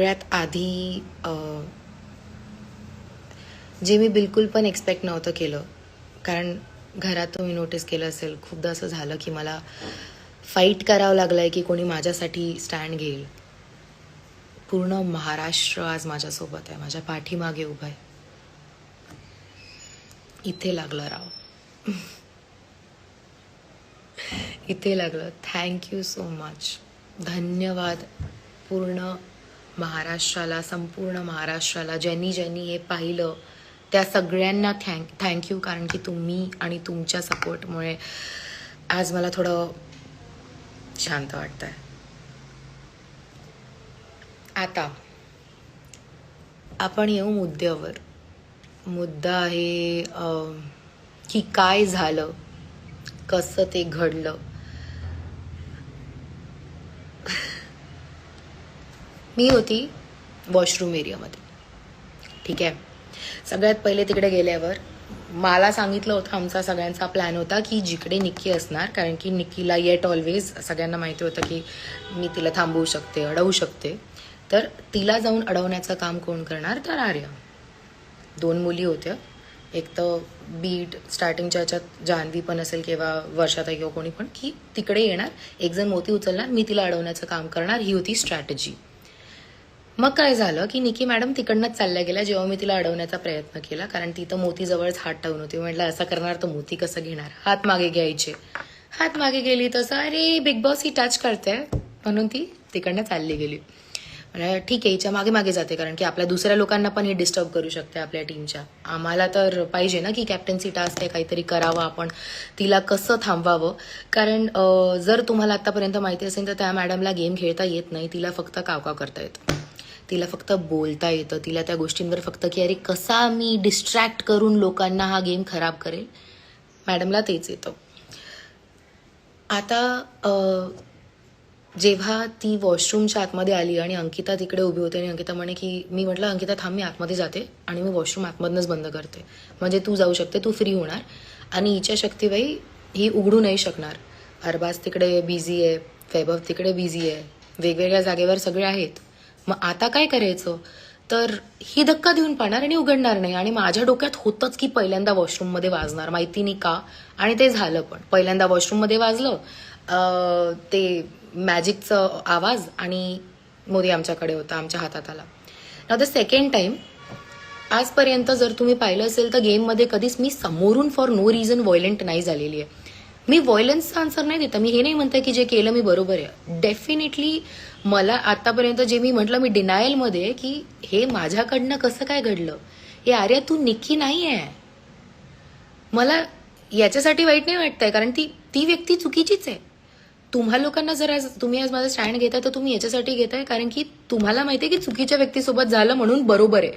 सगळ्यात आधी जे मी बिलकुल पण एक्सपेक्ट नव्हतं केलं कारण घरात तुम्ही नोटीस केलं असेल खूपदा असं झालं की मला फाईट करावं लागलं आहे की कोणी माझ्यासाठी स्टँड घेईल. पूर्ण महाराष्ट्र आज माझ्यासोबत आहे माझ्या पाठीमागे उभं आहे. इथे लागलं राव. इथे लागलं. थँक्यू सो मच धन्यवाद. पूर्ण महाराष्ट्राला संपूर्ण महाराष्ट्राला ज्यांनी ज्यांनी हे पाहिलं त्या सगळ्यांना थँक थँक्यू कारण की तुम्ही आणि तुमच्या सपोर्टमुळे आज मला थोडं शांत वाटतं आहे आता आपण येऊ मुद्द्यावर. मुद्दा आहे की काय झालं? कसं ते घडलं? मी होती वॉशरूम एरियामध्ये ठीक आहे? सगळ्यात पहिले तिकडे गेल्यावर मला सांगितलं होतं आमचा सगळ्यांचा प्लॅन होता की जिकडे निक्की असणार कारण की निक्कीला येट ऑलवेज सगळ्यांना माहिती होतं की मी तिला थांबवू शकते अडवू शकते. तर तिला जाऊन अडवण्याचं काम कोण करणार? तर आर्या. दोन मुली होत्या. एक तर बीट स्टार्टिंगच्या ह्याच्यात जान्हवी पण असेल किंवा वर्षाताई किंवा कोणी पण की तिकडे येणार. एक जण मोती उचलणार मी तिला अडवण्याचं काम करणार. ही होती स्ट्रॅटेजी मग काय झालं की निकी मॅडम तिकडनंच चालल्या गेल्या जेव्हा मी तिला अडवण्याचा प्रयत्न केला कारण ती तर मोतीजवळच हात ठेवून होती. म्हटलं असं करणार तर मोती कसं घेणार? हात मागे घ्यायचे. हात मागे गेली तसं अरे बिग बॉस ही टच करते. म्हणून ती तिकडनं चालली गेली. ठीक आहे हिच्या मागे मागे जाते कारण की आपल्या दुसऱ्या लोकांना पण ही डिस्टर्ब करू शकते आपल्या टीमच्या आम्हाला तर पाहिजे ना की कॅप्टन्सी टास्क आहे काहीतरी करावं आपण. तिला कसं थांबवावं? कारण जर तुम्हाला आतापर्यंत माहिती असेल तर त्या मॅडमला गेम खेळता येत नाही. तिला फक्त कावकाव करता येतं. तिला फक्त बोलता येतं तिला त्या गोष्टींवर फक्त की अरे कसा मी डिस्ट्रॅक्ट करून लोकांना हा गेम खराब करेल? मॅडमला तेच येतं. आता जेव्हा ती वॉशरूमच्या आतमध्ये आली आणि अंकिता तिकडे उभी होती आणि अंकिता म्हणे की मी म्हटलं अंकिता थांब मी आतमध्ये जाते आणि मी वॉशरूम आतमधनंच बंद करते. म्हणजे तू जाऊ शकते तू फ्री होणार आणि हिच्या शक्तीबाई ही उघडू नाही शकणार. अरबाज तिकडे बिझी आहे वैभव तिकडे बिझी आहे वेगवेगळ्या जागेवर सगळे आहेत. मग आता काय करायचं? तर ही धक्का देऊन पाहणार आणि उघडणार नाही. आणि माझ्या डोक्यात होतंच की पहिल्यांदा वॉशरूममध्ये वाजणार. माहिती नाही का? आणि ते झालं पण. पहिल्यांदा वॉशरूममध्ये वाजलं ते मॅजिकचं आवाज आणि मोदी आमच्याकडे होता आमच्या हातात आला. ना द सेकंड टाईम आजपर्यंत जर तुम्ही पाहिलं असेल तर गेममध्ये कधीच मी समोरून फॉर नो रिझन व्हायलंट नाही झालेली आहे. मी व्हायलन्सचा आन्सर नाही देता. मी हे नाही म्हणते की जे केलं मी बरोबर आहे. डेफिनेटली मला आतापर्यंत जे मी म्हटलं मी डिनायलमध्ये आहे की हे माझ्याकडनं कसं काय घडलं? हे आर्या तू निक्की नाही आहे. मला याच्यासाठी वाईट नाही वाटतंय कारण ती ती व्यक्ती चुकीचीच आहे. तुम्हा लोकांना जर आज तुम्ही आज माझा स्टँड घेताय तर तुम्ही याच्यासाठी घेताय कारण की तुम्हाला माहिती आहे की चुकीच्या व्यक्तीसोबत झालं म्हणून बरोबर आहे.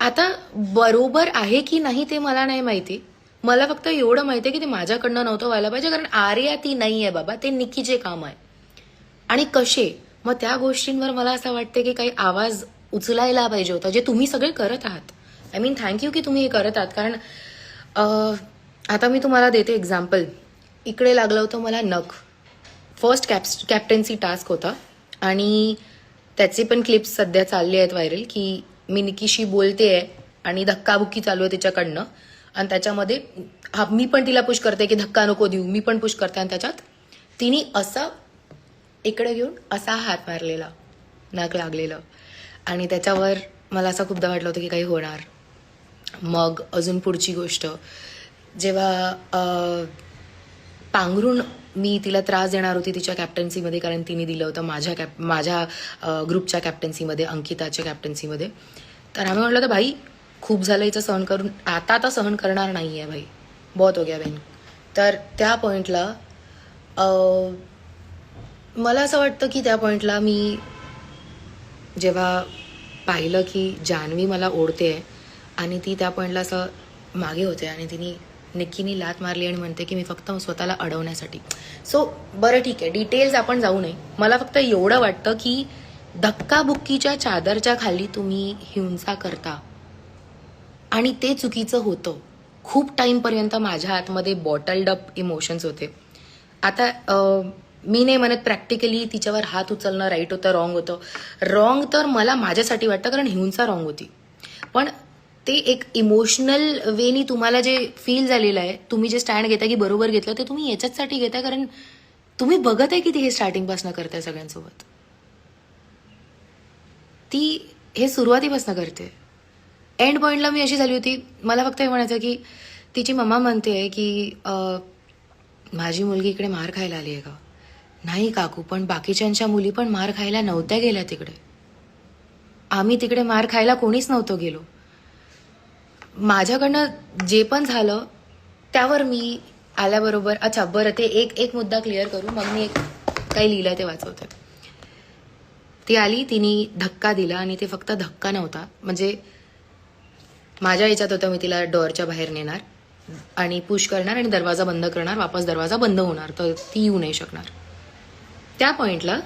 आता बरोबर आहे की नाही ते मला नाही माहिती. मला फक्त एवढं माहिती आहे की ते माझ्याकडनं नव्हतं व्हायला पाहिजे कारण आर्या ती नाही आहे बाबा ते निक्कीचे काम आहे. आणि कसे मग त्या गोष्टींवर मला असं वाटतं की काही आवाज उचलायला पाहिजे होता जे तुम्ही सगळे करत आहात. आय मीन थँक्यू की तुम्ही हे करत आहात कारण आता मी तुम्हाला देते एक्झाम्पल इकडे लागलं होतं मला नख. फर्स्ट कॅप्स कॅप्टन्सी टास्क होता आणि त्याचे पण क्लिप्स सध्या चालले आहेत व्हायरल की मी निकीशी बोलते आहे आणि धक्काबुक्की चालू आहे तिच्याकडनं. आणि त्याच्यामध्ये हा मी पण तिला पुश करते की धक्का नको देऊ. मी पण पुश करते आणि त्याच्यात तिने असं इकडे घेऊन असा हात मारलेला नाक लागलेलं. आणि त्याच्यावर मला असं खूपदा वाटलं होतं की काही होणार. मग अजून पुढची गोष्ट. जेव्हा पांघरून मी तिला त्रास देणार होती तिच्या कॅप्टन्सीमध्ये कारण तिने दिलं होतं माझ्या कॅप माझ्या ग्रुपच्या कॅप्टन्सीमध्ये अंकिताच्या कॅप्टन्सीमध्ये तर आम्ही म्हटलं तर भाई खूप झालं हिचं सहन करून. आता आता सहन करणार नाही आहे भाई बहुत हो गया बहीण. तर त्या पॉईंटला मला असं वाटतं की त्या पॉईंटला मी जेव्हा पाहिलं की जान्हवी मला ओढते आणि ती त्या पॉईंटला असं मागे होते आणि तिने निक्कीनी लात मारली आणि म्हणते की मी फक्त स्वतःला अडवण्यासाठी. सो बरं ठीक आहे. डिटेल्स आपण जाऊ नये. मला फक्त एवढं वाटतं की धक्काबुक्कीच्या चादरच्या खाली तुम्ही हिंसा करता. आणि ते चुकीचं होतं. खूप टाईमपर्यंत माझ्या आतमध्ये बॉटल्ड अप इमोशन्स होते. आता मी नाही म्हणत प्रॅक्टिकली तिच्यावर हात उचलणं राईट होतं रॉंग होतं. रॉंग तर मला माझ्यासाठी वाटतं कारण हिंसा रॉंग होती. पण ते एक इमोशनल वेनी तुम्हाला जे फील झालेलं आहे तुम्ही जे स्टँड घेता की बरोबर घेतलं ते तुम्ही याच्याचसाठी घेता कारण तुम्ही बघत आहे की ती हे स्टार्टिंगपासून करताय सगळ्यांसोबत. ती हे सुरुवातीपासून करते. एंड पॉईंटला मी अशी झाली होती. मला फक्त हे म्हणायचं की तिची मम्मा म्हणते की माझी मुलगी इकडे मार खायला आली आहे का? नाही काकू पण बाकीच्यांच्या मुली पण मार खायला नव्हत्या गेल्या तिकडे. आम्ही तिकडे मार खायला कोणीच नव्हतो गेलो. माझ्याकडनं जे पण झालं त्यावर मी आल्याबरोबर अच्छा बरं ते एक एक मुद्दा क्लिअर करू. मग मी एक काही लिहिलं ते वाचवते. ती आली तिने धक्का दिला आणि ते फक्त धक्का नव्हता. म्हणजे माझ्या याच्यात होतं मी तिला डोअरच्या बाहेर नेणार आणि पुश करणार आणि दरवाजा बंद करणार वापस दरवाजा बंद होणार तर ती येऊ नाही शकणार. त्या पॉईंटला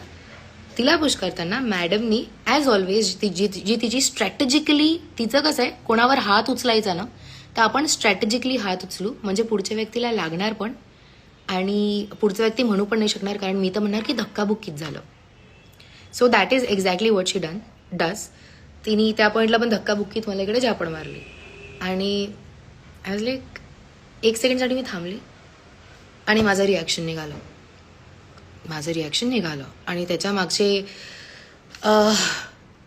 तिला पुश करताना मॅडमनी ॲज ऑलवेज ती जी जी तिची स्ट्रॅटेजिकली तिचं कसं आहे कोणावर हात उचलायचा ना तर आपण स्ट्रॅटेजिकली हात उचलू म्हणजे पुढच्या व्यक्तीला लागणार पण आणि पुढचा व्यक्ती म्हणू पण नाही शकणार कारण मी तर म्हणणार की धक्काबुक्कीच झालं. So that is exactly what she done does तिने त्या पॉईंटला पण धक्काबुक्कीत मला इकडे झापड मारली. आणि ॲज लाईक एक सेकंडसाठी मी थांबली आणि माझं रिॲक्शन निघालं. माझं रिॲक्शन निघालं. आणि त्याच्या मागचे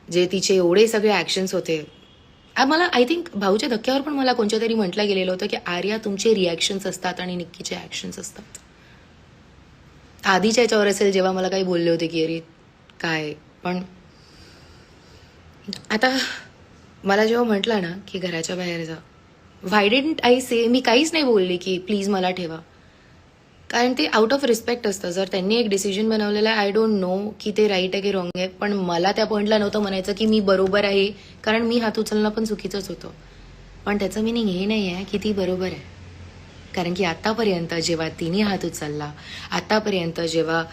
जे तिचे एवढे सगळे ॲक्शन्स होते मला आय थिंक भाऊच्या धक्क्यावर पण मला कोणत्या तरी म्हटलं गेलेलं होतं की आर्या तुमचे रिॲक्शन्स असतात आणि निक्कीचे ॲक्शन्स असतात. आधीच्या याच्यावर असेल जेव्हा मला काही बोलले होते की अरे काय? पण आता मला जेव्हा म्हटलं ना की घराच्या बाहेर जा व्हाय डेंट आय से मी काहीच नाही बोलली की प्लीज मला ठेवा. कारण ते आउट ऑफ रिस्पेक्ट असतं. जर त्यांनी एक डिसिजन बनवलेलं आहे आय डोंट नो की ते राईट आहे की रॉंग आहे पण मला त्या पॉईंटला नव्हतं म्हणायचं की मी बरोबर आहे कारण मी हात उचलणं पण चुकीचंच होतं. पण त्याचं मिनिंग हे नाही आहे की ती बरोबर आहे. कारण की आत्तापर्यंत जेव्हा तिने हात उचलला आत्तापर्यंत जेव्हा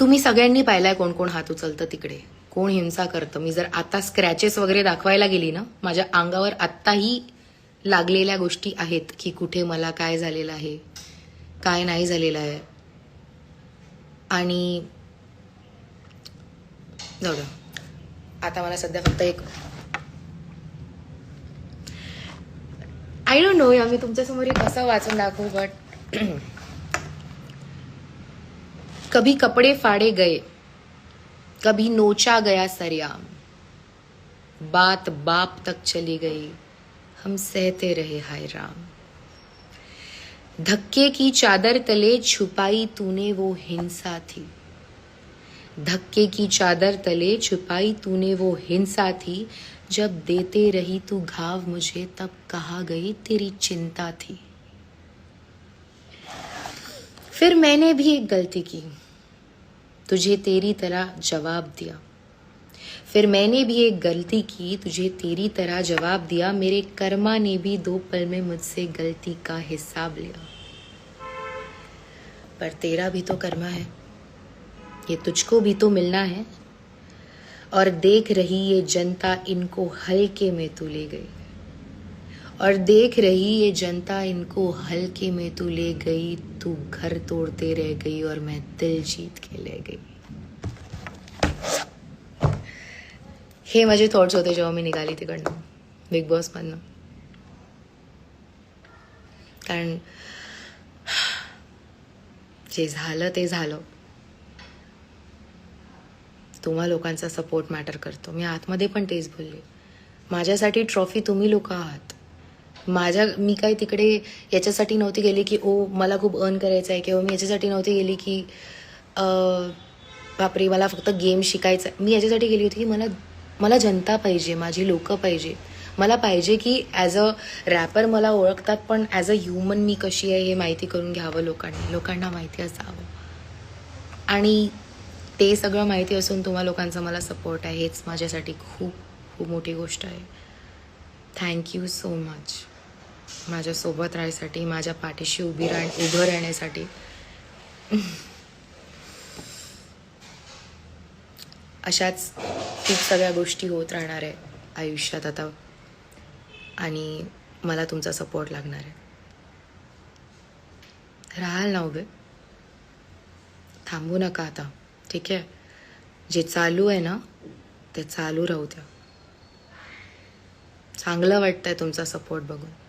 तुम्ही सगळ्यांनी पाहिलाय कोण कोण हात उचलतं तिकडे. कोण हिंसा करतं? मी जर आता स्क्रॅचेस वगैरे दाखवायला गेली ना माझ्या अंगावर आत्ताही लागलेल्या गोष्टी आहेत की कुठे मला काय झालेलं आहे काय नाही झालेलं आहे. आणि जाऊ द्या आता मला सध्या फक्त एक आय डोंट नो या मी तुमच्यासमोर एक कसं वाचून दाखवू बट कभी कपड़े फाड़े गए कभी नोचा गया सरियाम। बात बाप तक चली गई। हम सहते रहे हाय राम। धक्के की चादर तले छुपाई तूने वो हिंसा थी। धक्के की चादर तले छुपाई तूने वो हिंसा थी। जब देते रही तू घाव मुझे, तब कहा गई तेरी चिंता थी। फिर मैंने भी एक गलती की। तुझे तेरी तरह जवाब दिया। फिर मैंने भी एक गलती की, तुझे तेरी तरह जवाब दिया। मेरे कर्मा ने भी दो पल में मुझसे गलती का हिसाब लिया। पर तेरा भी तो कर्मा है। ये तुझको भी तो मिलना है। और देख रही ये जनता इनको हल्के में तू ले गई। और देख रही ये जनता इनको हल्के में तू ले गई तू घर तोड़ते रह गई और मैं दिल जीत के ले गई। हे माझे थॉट्स होते जेव्हा मी निघाली तिकडनं बिग बॉसमधनं कारण जे झालं ते झालं। तुम्हा लोकांचा सपोर्ट मॅटर करतो। मी आतमध्ये पण तेच बोलले। माझ्यासाठी ट्रॉफी तुम्ही लोक आहात। माझ्या मी काही तिकडे याच्यासाठी नव्हती गेली की ओ मला खूप अर्न करायचं आहे किंवा मी याच्यासाठी नव्हती गेली की बापरे मला फक्त गेम शिकायचं आहे. मी याच्यासाठी गेली होती की मला मला जनता पाहिजे माझी लोकं पाहिजे. मला पाहिजे की ॲज अ रॅपर मला ओळखतात पण ॲज अ ह्युमन मी कशी आहे हे माहिती करून घ्यावं लोकांनी लोकांना माहिती असावं. आणि ते सगळं माहिती असून तुम्हा लोकांचा मला सपोर्ट आहे हेच माझ्यासाठी खूप खूप मोठी गोष्ट आहे. थँक्यू सो मच माझ्यासोबत राहायसाठी माझ्या पाठीशी उभी राह उभं राहण्यासाठी. अशाच खूप सगळ्या गोष्टी होत राहणार आहे आयुष्यात आता. आणि मला तुमचा सपोर्ट लागणार आहे. राहाल ना उभे. थांबू नका आता. ठीक आहे? जे चालू आहे ना ते चालू राहू द्या. चांगलं वाटतंय तुमचा सपोर्ट बघून.